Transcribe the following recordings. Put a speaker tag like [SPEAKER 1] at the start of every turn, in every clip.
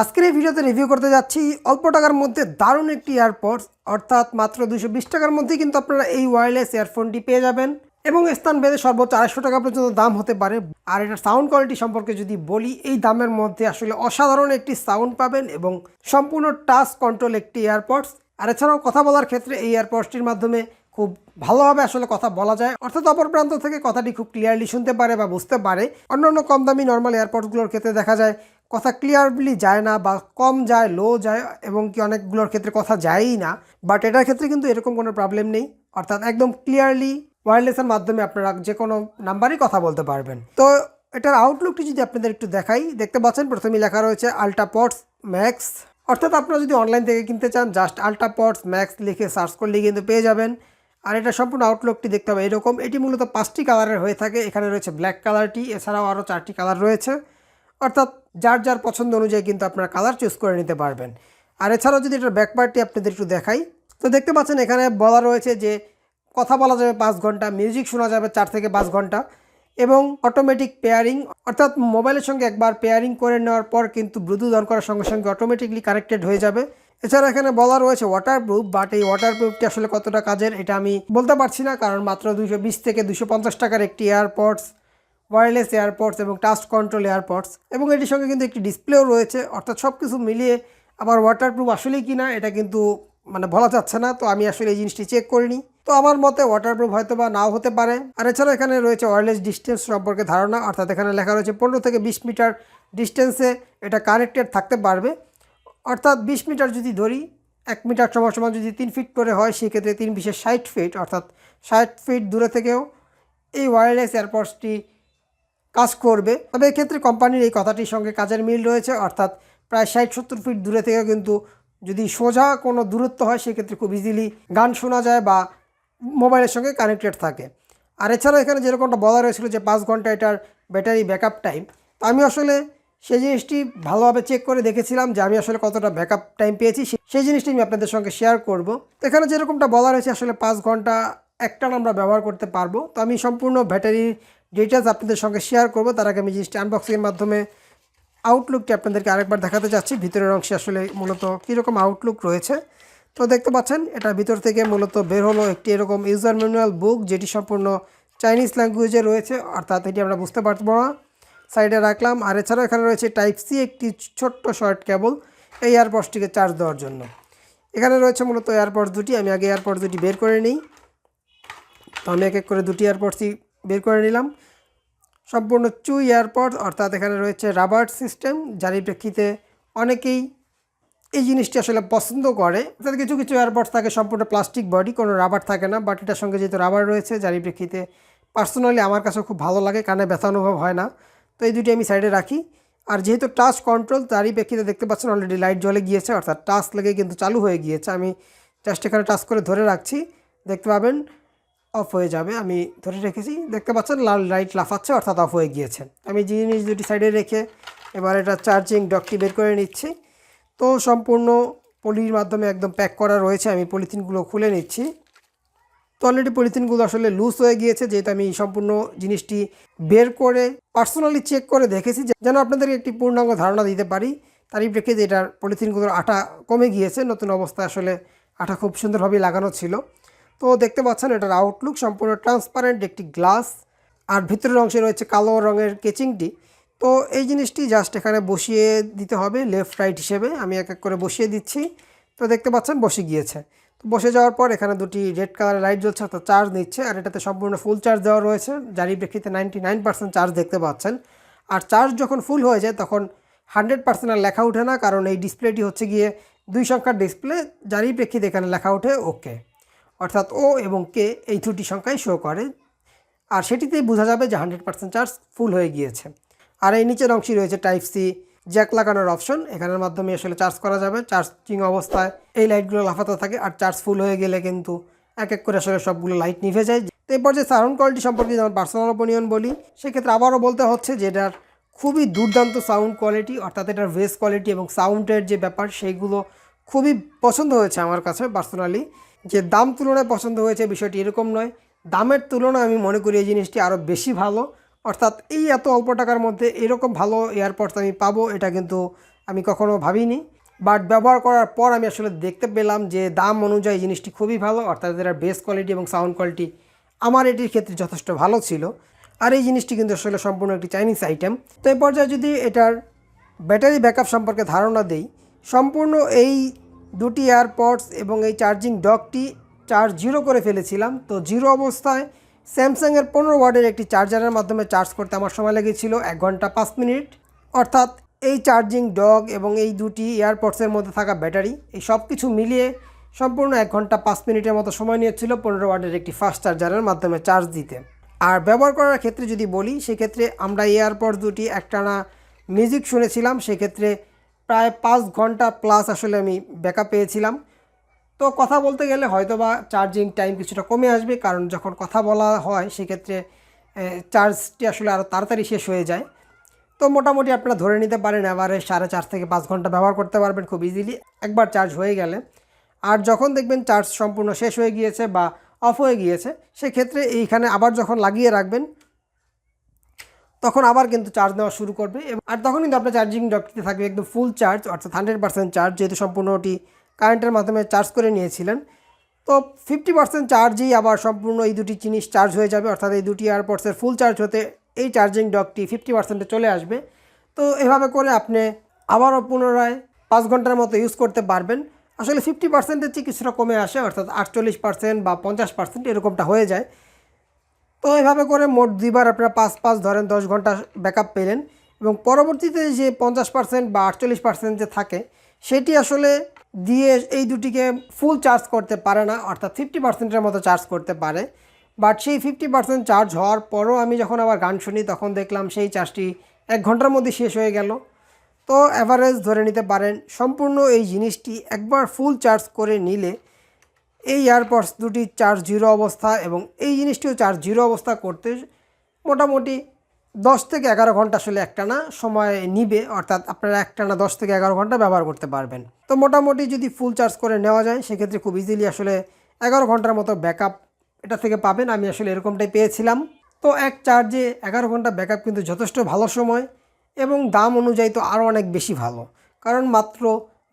[SPEAKER 1] আজকের এই ভিডিওতে রিভিউ করতে যাচ্ছি, অল্প টাকার মধ্যে দারুণ একটি এয়ারপডস অর্থাৎ মাত্র দুশো টাকার মধ্যে কিন্তু আপনারা এই ওয়্যারলেস ইয়ারফোনটি পেয়ে যাবেন এবং স্থান ভেদে সর্বোচ্চ আড়াইশো টাকা পর্যন্ত দাম হতে পারে। আর এটার সাউন্ড কোয়ালিটি সম্পর্কে যদি বলি, এই দামের মধ্যে আসলে অসাধারণ একটি সাউন্ড পাবেন এবং সম্পূর্ণ টাচ কন্ট্রোল একটি এয়ারপডস আর এছাড়াও কথা বলার ক্ষেত্রে এই এয়ারপডসটির মাধ্যমে খুব ভালোভাবে আসলে কথা বলা যায়। অর্থাৎ অপর প্রান্ত থেকে কথাটি খুব ক্লিয়ারলি শুনতে পারে বা বুঝতে পারে। অন্যান্য কম দামি নর্মাল এয়ারপডসগুলোর ক্ষেত্রে দেখা যায় কথা ক্লিয়ারলি যায় না বা কম যায় লো যায় এবং কি অনেকগুলোর ক্ষেত্রে কথা যায়ই না। বাট এটার ক্ষেত্রে কিন্তু এরকম কোনো প্রবলেম নেই। অর্থাৎ একদম ক্লিয়ারলি ওয়্যারলেসের মাধ্যমে আপনারা যে কোনো নাম্বারই কথা বলতে পারবেন। তো এটার আউটলুকটি যদি আপনাদের একটু দেখাই, দেখতে পাচ্ছেন প্রথমেই লেখা রয়েছে আল্ট্রাপডস ম্যাক্স অর্থাৎ আপনারা যদি অনলাইন থেকে কিনতে চান জাস্ট আল্ট্রাপডস ম্যাক্স লিখে সার্চ করলেই কিন্তু পেয়ে যাবেন। আর এটা সম্পূর্ণ আউটলুকটি দেখতে হবে এরকম। এটি মূলত পাঁচটি কালারের হয়ে থাকে। এখানে রয়েছে ব্ল্যাক কালারটি এছাড়াও আরও চারটি কালার রয়েছে। অর্থাৎ যার যার পছন্দ অনুযায়ী কিন্তু আপনারা কালার চুজ করে নিতে পারবেন। আর এছাড়াও যদি এটার ব্যাক পার্টটি আপনাদের একটু দেখাই, তো দেখতে পাচ্ছেন এখানে বলা রয়েছে যে কথা বলা যাবে পাঁচ ঘণ্টা মিউজিক শোনা যাবে চার থেকে পাঁচ ঘণ্টা এবং অটোমেটিক পেয়ারিং অর্থাৎ মোবাইলের সঙ্গে একবার পেয়ারিং করে নেওয়ার পর কিন্তু ব্লুটুথ অন করার সঙ্গে সঙ্গে অটোমেটিকলি কানেক্টেড হয়ে যাবে। এছাড়া এখানে বলা রয়েছে ওয়াটারপ্রুফ বাট এই ওয়াটারপ্রুফটি আসলে কতটা কাজের এটা আমি বলতে পারছি না, কারণ মাত্র দুশো বিশ থেকে দুশো পঞ্চাশ টাকার একটি এয়ারপডস ওয়্যারলেস এয়ারপডস এবং টাচ কন্ট্রোল এয়ারপডস এবং এটির সঙ্গে কিন্তু একটি ডিসপ্লেও রয়েছে। অর্থাৎ সব কিছু মিলিয়ে আবার ওয়াটারপ্রুফ আসলেই কি না এটা কিন্তু মানে বলা যাচ্ছে না। তো আমি আসলে এই জিনিসটি চেক করিনি। তো আমার মতে ওয়াটারপ্রুফ হয়তো বা নাও হতে পারে। আর এছাড়া এখানে রয়েছে ওয়্যারলেস ডিস্টেন্স সম্পর্কে ধারণা। অর্থাৎ এখানে লেখা রয়েছে পনেরো থেকে বিশ মিটার ডিস্টেন্সে এটা কানেক্টেড থাকতে পারবে। অর্থাৎ বিশ মিটার যদি ধরি, এক মিটার সমান সমান যদি তিন ফিট করে হয়, সেক্ষেত্রে তিন বিশেষ ষাট ফিট অর্থাৎ ষাট ফিট দূরে থেকেও এই ওয়্যারলেস এয়ারপডসটি কাজ করবে। তবে এক্ষেত্রে কোম্পানির এই কথাটির সঙ্গে কাজের মিল রয়েছে, অর্থাৎ প্রায় ষাট সত্তর ফিট দূরে থেকেও কিন্তু যদি সোজা কোনো দূরত্ব হয়, সেক্ষেত্রে খুব ইজিলি গান শোনা যায় বা মোবাইলের সঙ্গে কানেক্টেড থাকে। আর এছাড়াও এখানে যেরকমটা বলা রয়েছিল যে পাঁচ ঘণ্টা এটার ব্যাটারি ব্যাকআপ টাইম তো আমি আসলে সেই জিনিসটি ভালোভাবে চেক করে দেখেছিলাম যে আমি আসলে কতটা ব্যাকআপ টাইম পেয়েছি সেই জিনিসটি আমি আপনাদের সঙ্গে শেয়ার করব। তো এখানে যেরকমটা বলা রয়েছে, আসলে পাঁচ ঘণ্টা একটানা আমরা ব্যবহার করতে পারব। তো আমি সম্পূর্ণ ব্যাটারির ডিটেলস আপনাদের সঙ্গে শেয়ার করব। তার আগে আমি জিনিসটি আনবক্সিংয়ের মাধ্যমে আউটলুকটি আপনাদেরকে আরেকবার দেখাতে চাচ্ছি ভিতরের অংশে আসলে মূলত কীরকম আউটলুক রয়েছে। তো দেখতে পাচ্ছেন এটার ভিতর থেকে মূলত বের হলো একটি এরকম ইউজার ম্যানুয়াল বুক যেটি সম্পূর্ণ চাইনিজ ল্যাঙ্গুয়েজে রয়েছে, অর্থাৎ এটি আমরা বুঝতে পারব না। সাইডে রাখলাম, আর এছাড়াও এখানে রয়েছে টাইপ সি একটি ছোট্ট শর্ট কেবল এই এয়ারপডসটিকে চার্জ দেওয়ার জন্য। এখানে রয়েছে মূলত এয়ারপডস দুটি, আমি আগে এয়ারপডস দুটি বের করে নিই। তো আমি এক এক করে দুটি এয়ারপডসই বের করে নিলাম। সম্পূর্ণ চু এয়ারপড অর্থাৎ এখানে রয়েছে রাবার সিস্টেম যার প্রেক্ষিতে অনেকেই এই জিনিসটি আসলে পছন্দ করে। অর্থাৎ কিছু কিছু এয়ারপডস থাকে সম্পূর্ণ প্লাস্টিক বডি কোনো রাবার থাকে না। বাট এটার সঙ্গে যেহেতু রাবার রয়েছে, যার প্রেক্ষিতে পার্সোনালি আমার কাছে খুব ভালো লাগে, কানে ব্যথা অনুভব হয় না। তো এই দুটি আমি সাইডে রাখি। আর যেহেতু টাচ কন্ট্রোল তারই প্রেক্ষিতে দেখতে পাচ্ছেন অলরেডি লাইট জ্বলে গিয়েছে, অর্থাৎ টাচ লেগে কিন্তু চালু হয়ে গিয়েছে। আমি জাস্ট এখানে টাচ করে ধরে রাখছি। দেখতে পাবেন অফ হয়ে যাবে। আমি ধরে রেখেছি। দেখতে পাচ্ছেন, লাল লাইট লাফাচ্ছে, অর্থাৎ অফ হয়ে গিয়েছে। আমি জিনিস দুটি সাইডে রেখে এবার এটা চার্জিং ডকটি বের করে নিচ্ছি। তো সম্পূর্ণ পলির মাধ্যমে একদম প্যাক করা রয়েছে। আমি পলিথিনগুলো খুলে নিচ্ছি। তো অলরেডি পলিথিনগুলো আসলে লুজ হয়ে গিয়েছে। যেহেতু আমি সম্পূর্ণ জিনিসটি বের করে পার্সোনালি চেক করে দেখেছি যেন আপনাদের একটি পূর্ণাঙ্গ ধারণা দিতে পারি। তারই প্রেক্ষিতে এটার পলিথিনগুলোর আঠা কমে গিয়েছে। নতুন অবস্থায় আসলে আঠা খুব সুন্দরভাবে লাগানো ছিল। তো দেখতে পাচ্ছেন, এটার আউটলুক সম্পূর্ণ ট্রান্সপারেন্ট একটি গ্লাস আর ভিতরের অংশে রয়েছে কালো রঙের কেচিংটি। তো এই জিনিসটি জাস্ট এখানে বসিয়ে দিতে হবে লেফট রাইট হিসেবে। আমি এক এক করে বসিয়ে দিচ্ছি। তো দেখতে পাচ্ছেন, বসে গিয়েছে। তো বসে যাওয়ার পর এখানে দুটি রেড কালারের লাইট জ্বলছে, অর্থাৎ চার্জ নিচ্ছে, আর এটাতে সম্পূর্ণ ফুল চার্জ দেওয়া রয়েছে। যারই প্রেক্ষিতে নাইনটি নাইন পার্সেন্ট চার্জ দেখতে পাচ্ছেন। আর চার্জ যখন ফুল হয়ে যায়, তখন হান্ড্রেড পার্সেন্ট আর লেখা ওঠে না, কারণ এই ডিসপ্লেটি হচ্ছে গিয়ে দুই সংখ্যার ডিসপ্লে যারই প্রেক্ষিতে এখানে লেখা ওঠে ওকে অর্থাৎ ও এবং কে এই দুটি সংখ্যাই শো করে। আর সেটিতেই বোঝা যাবে যে হান্ড্রেড পার্সেন্ট চার্জ ফুল হয়ে গিয়েছে। আর এই নিচের অংশে রয়েছে টাইপ সি, জ্যাক লাগানোর অপশন। এখানের মাধ্যমে আসলে চার্জ করা যাবে চার্জিং অবস্থায়। এই লাইটগুলো লাফাতে থাকে আর চার্জ ফুল হয়ে গেলে কিন্তু এক এক করে আসলে সবগুলো লাইট নিভে যায়। তো এরপর যে সাউন্ড কোয়ালিটি সম্পর্কে যেমন পার্সোনাল ওপিনিয়ন বলি, সেক্ষেত্রে আবারও বলতে হচ্ছে যে এটার খুবই দুর্দান্ত সাউন্ড কোয়ালিটি, অর্থাৎ এটার ভেস কোয়ালিটি এবং সাউন্ডের যে ব্যাপার সেইগুলো খুবই পছন্দ হয়েছে আমার কাছে পার্সোনালি। যে দাম তুলনায় পছন্দ হয়েছে বিষয়টি এরকম নয়। দামের তুলনায় আমি মনে করি এই জিনিসটি আরও বেশি ভালো। অর্থাৎ এই এত অল্প টাকার মধ্যে এরকম ভালো এয়ারপডস আমি পাবো এটা কিন্তু আমি কখনো ভাবিনি। বাট ব্যবহার করার পর আমি আসলে দেখতে পেলাম যে দাম অনুযায়ী জিনিসটি খুবই ভালো, অর্থাৎ এটার বেস কোয়ালিটি এবং সাউন্ড কোয়ালিটি আমার এটির ক্ষেত্রে যথেষ্ট ভালো ছিল। আর এই জিনিসটি কিন্তু আসলে সম্পূর্ণ একটি চাইনিজ আইটেম তো এই পর্যায়ে যদি এটার ব্যাটারি ব্যাকআপ সম্পর্কে ধারণা দেই, সম্পূর্ণ এই দুটি এয়ারপডস এবং এই চার্জিং ডকটি চার্জ জিরো করে ফেলেছিলাম। তো জিরো অবস্থায় স্যামসাংয়ের পনেরো ওয়ার্ডের একটি চার্জারের মাধ্যমে চার্জ করতে আমার সময় লেগেছিল এক ঘণ্টা পাঁচ মিনিট। অর্থাৎ এই চার্জিং ডগ এবং এই দুটি এয়ারপডসের মধ্যে থাকা ব্যাটারি, এই সব কিছু মিলিয়ে সম্পূর্ণ এক ঘণ্টা পাঁচ মিনিটের মতো সময় নিয়েছিল পনেরো ওয়ার্ডের একটি ফাস্ট চার্জারের মাধ্যমে চার্জ দিতে। আর ব্যবহার করার ক্ষেত্রে যদি বলি, সেক্ষেত্রে আমরা এয়ারপডস দুটি একটানা মিউজিক শুনেছিলাম, সেক্ষেত্রে প্রায় পাঁচ ঘণ্টা প্লাস আসলে আমি ব্যাকআপ পেয়েছিলাম। তো কথা বলতে গেলে হয়তো বা চার্জিং টাইম কিছুটা কমে আসবে, কারণ যখন কথা বলা হয় সেক্ষেত্রে চার্জটি আসলে আরও তাড়াতাড়ি শেষ হয়ে যায়। তো মোটামুটি আপনারা ধরে নিতে পারেন এবারে সাড়ে চার থেকে পাঁচ ঘণ্টা ব্যবহার করতে পারবেন খুব ইজিলি একবার চার্জ হয়ে গেলে। আর যখন দেখবেন চার্জ সম্পূর্ণ শেষ হয়ে গিয়েছে বা অফ হয়ে গিয়েছে, সেক্ষেত্রে এইখানে আবার যখন লাগিয়ে রাখবেন তখন আবার কিন্তু চার্জ নেওয়া শুরু করবে আর তখন কিন্তু আপনার চার্জিং ডকটিতে থাকবে একদম ফুল চার্জ অর্থাৎ হান্ড্রেড পার্সেন্ট চার্জ যেহেতু সম্পূর্ণটি কারেন্টের মাধ্যমে চার্জ করে নিয়েছিলেন। তো ফিফটি পার্সেন্ট চার্জেই আবার সম্পূর্ণ এই দুটি জিনিস চার্জ হয়ে যাবে, অর্থাৎ এই দুটি এয়ারপডসের ফুল চার্জ হতে এই চার্জিং ডকটি ফিফটি পার্সেন্টে চলে আসবে। তো এভাবে করে আপনি আবারও পুনরায় পাঁচ ঘণ্টার মতো ইউজ করতে পারবেন। আসলে ফিফটি পার্সেন্টের চেয়ে কিছুটা কমে আসে, অর্থাৎ আটচল্লিশ পার্সেন্ট বা পঞ্চাশ পার্সেন্ট এরকমটা হয়ে যায়। তো এভাবে করে মোট দুইবার আপনারা পাঁচ পাঁচ ধরেন দশ ঘণ্টা ব্যাকআপ পেলেন এবং পরবর্তীতে যে পঞ্চাশ পার্সেন্ট বা আটচল্লিশ পার্সেন্ট যে থাকে, সেটি আসলে দিয়ে এই দুটিকে ফুল চার্জ করতে পারে না, অর্থাৎ ফিফটি পার্সেন্টের মতো চার্জ করতে পারে। বাট সেই ফিফটি পার্সেন্ট চার্জ হওয়ার পরও আমি যখন আবার গান শুনি, তখন দেখলাম সেই চার্জটি এক ঘণ্টার মধ্যে শেষ হয়ে গেল। তো অ্যাভারেজ ধরে নিতে পারেন, সম্পূর্ণ এই জিনিসটি একবার ফুল চার্জ করে নিলে এই এয়ারপডস দুটি চার্জ জিরো অবস্থা এবং এই জিনিসটিও চার্জ জিরো অবস্থা করতে মোটামুটি দশ থেকে এগারো ঘণ্টা আসলে একটানা সময় নিবে, অর্থাৎ আপনারা একটানা দশ থেকে এগারো ঘণ্টা ব্যবহার করতে পারবেন। তো মোটামুটি যদি ফুল চার্জ করে নেওয়া যায়, সেক্ষেত্রে খুব ইজিলি আসলে এগারো ঘণ্টার মতো ব্যাকআপ এটা থেকে পাবেন। আমি আসলে এরকমটাই পেয়েছিলাম। তো এক চার্জে এগারো ঘণ্টা ব্যাকআপ কিন্তু যথেষ্ট ভালো সময় এবং দাম অনুযায়ী তো আরও অনেক বেশি ভালো। কারণ মাত্র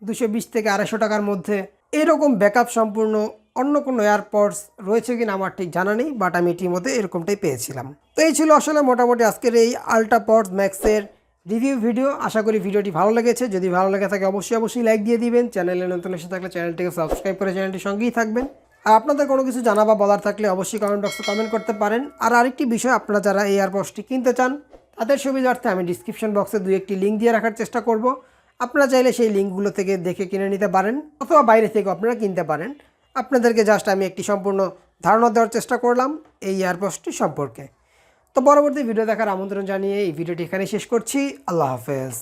[SPEAKER 1] দুশো বিশ থেকে আড়াইশো টাকার মধ্যে এরকম ব্যাকআপ সম্পূর্ণ অন্য কোনো এয়ারপডস রয়েছে কিনা আমার ঠিক জানা নেই বাট আমি এটির মধ্যে এরকমটাই পেয়েছিলাম। তো এই ছিল আসলে মোটামুটি আজকের এই আল্ট্রাপডস ম্যাক্সের রিভিউ ভিডিও আশা করি ভিডিওটি ভালো লেগেছে। যদি ভালো লেগে থাকে, অবশ্যই অবশ্যই লাইক দিয়ে দিবেন। চ্যানেলে নতুন এসে থাকলে চ্যানেলটিকে সাবস্ক্রাইব করে চ্যানেলটির সঙ্গেই থাকবেন। আর আপনাদের কোনো কিছু জানা বা বলার থাকলে অবশ্যই কমেন্ট বক্সে কমেন্ট করতে পারেন। আর আরেকটি বিষয়, আপনারা যারা এই এয়ারপডসটি কিনতে চান, তাদের সুবিধার্থে আমি ডিসক্রিপশন বক্সে দুই একটি লিঙ্ক দিয়ে রাখার চেষ্টা করব। আপনারা চাইলে সেই লিঙ্কগুলো থেকে দেখে কিনে নিতে পারেন, অথবা বাইরে থেকে আপনারা কিনতে পারেন। আপনাদেরকে জাস্ট আমি একটি সম্পূর্ণ ধারণা দেওয়ার চেষ্টা করলাম এই এয়ারপডসটি সম্পর্কে। তো পরবর্তী ভিডিও দেখার আমন্ত্রণ জানিয়ে এই ভিডিওটি এখানে শেষ করছি। আল্লাহ হাফেজ।